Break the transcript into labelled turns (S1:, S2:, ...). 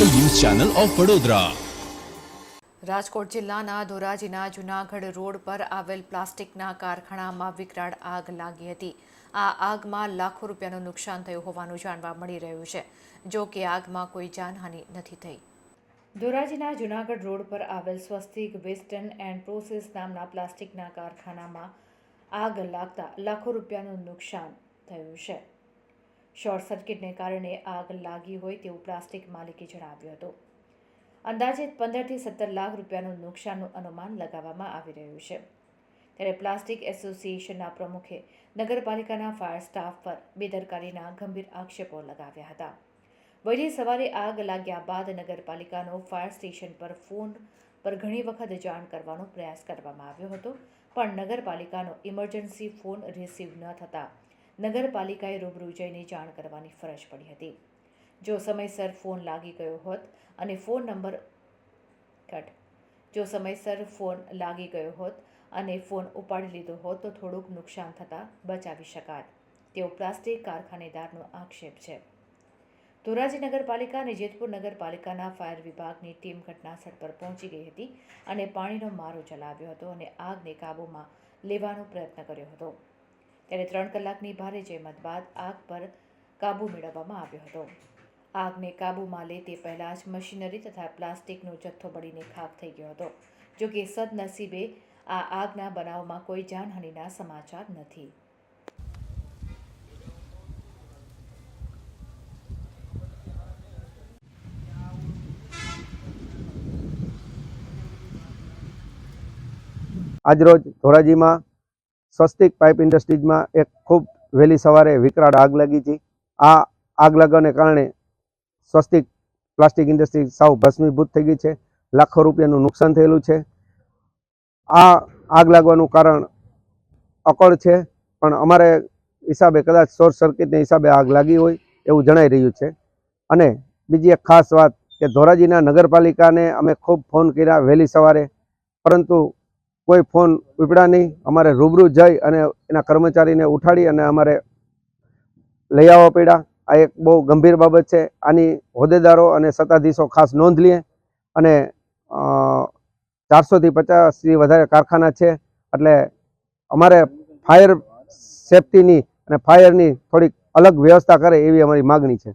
S1: Channel of Vadodara.
S2: Rajkot જિલ્લાના ધોરાજીના Junagadh road પર આવેલ પ્લાસ્ટિકના કારખાનામાં વિકરાળ આગ લાગી હતી. આ આગમાં લાખો રૂપિયાનું નુકસાન થયું હોવાનું જાણવા મળી રહ્યું છે. જો કે આગમાં કોઈ જાનહાનિ નથી થઈ. ધોરાજીના જુનાગઢ રોડ પર આવેલ સ્વસ્તિક વેસ્ટર્ન એન્ડ પ્રોસેસ નામના પ્લાસ્ટિકના કારખાનામાં આગ લાગતા લાખો રૂપિયાનું નુકસાન થયું છે. શોર્ટ સર્કિટને કારણે આગ લાગી હોય તેવું પ્લાસ્ટિક માલિકે જણાવ્યું હતું. અંદાજિત પંદરથી સત્તર લાખ રૂપિયાનું નુકસાનનું અનુમાન લગાવવામાં આવી રહ્યું છે. ત્યારે પ્લાસ્ટિક એસોસિએશનના પ્રમુખે નગરપાલિકાના ફાયર સ્ટાફ પર બેદરકારીના ગંભીર આક્ષેપો લગાવ્યા હતા. વહેલી સવારે આગ લાગ્યા બાદ નગરપાલિકાનો ફાયર સ્ટેશન પર ફોન પર ઘણી વખત જાણ કરવાનો પ્રયાસ કરવામાં આવ્યો હતો, પણ નગરપાલિકાનો ઇમરજન્સી ફોન રિસીવ ન થતાં નગરપાલિકાએ રૂબરૂ જઈને જાણ કરવાની ફરજ પડી હતી. જો સમયસર ફોન લાગી ગયો હોત અને ફોન નંબર કટ, જો સમયસર ફોન લાગી ગયો હોત અને ફોન ઉપાડી લીધો હોત તો થોડુંક નુકસાન થતાં બચાવી શકાત. તેઓ પ્લાસ્ટિક કારખાનેદારનો આક્ષેપ છે. ધોરાજી નગરપાલિકા અને જેતપુર નગરપાલિકાના ફાયર વિભાગની ટીમ ઘટનાસ્થળ પર પહોંચી ગઈ હતી અને પાણીનો મારો ચલાવ્યો હતો અને આગને કાબૂમાં લેવાનો પ્રયત્ન કર્યો હતો. ત્યારે ત્રણ કલાકની ભારે જહેમત બાદ આગ પર કાબૂ મેળવવામાં આવ્યો હતો. આગને કાબૂમાં લે તે પહેલાં જ મશીનરી તથા પ્લાસ્ટિકનો જથ્થો બળીને ખાક થઈ ગયો હતો. જો કે સદનસીબે આ આગના બનાવમાં કોઈ જાનહાનિના સમાચાર નથી.
S3: આજરોજ ધોરાજીમાં સ્વસ્તિક પાઇપ ઇન્ડસ્ટ્રીઝમાં એક ખૂબ વહેલી સવારે વિકરાળ આગ લાગી હતી. આ આગ લાગવાને કારણે સ્વસ્તિક પ્લાસ્ટિક ઇન્ડસ્ટ્રી સાવ ભસ્મીભૂત થઈ ગઈ છે. લાખો રૂપિયાનું નુકસાન થયેલું છે. આ આગ લાગવાનું કારણ અકળ છે, પણ અમારે હિસાબે કદાચ શોર્ટ સર્કિટને હિસાબે આગ લાગી હોય એવું જણાઈ રહ્યું છે. અને બીજી એક ખાસ વાત કે ધોરાજીના નગરપાલિકાને અમે ખૂબ ફોન કર્યા વહેલી સવારે, પરંતુ કોઈ ફોન ઉપડ્યા નહીં. અમારે રૂબરૂ જઈ અને એના કર્મચારીને ઉઠાડી અને અમારે લઈ આવવા પડ્યા. આ એક બહુ ગંભીર બાબત છે. આની હોદ્દેદારો અને સત્તાધીશો ખાસ નોંધ લે અને ચારસોથી પચાસથી વધારે કારખાના છે. એટલે અમારે ફાયર સેફટીની અને ફાયરની થોડીક અલગ વ્યવસ્થા કરે એવી અમારી માગણી છે.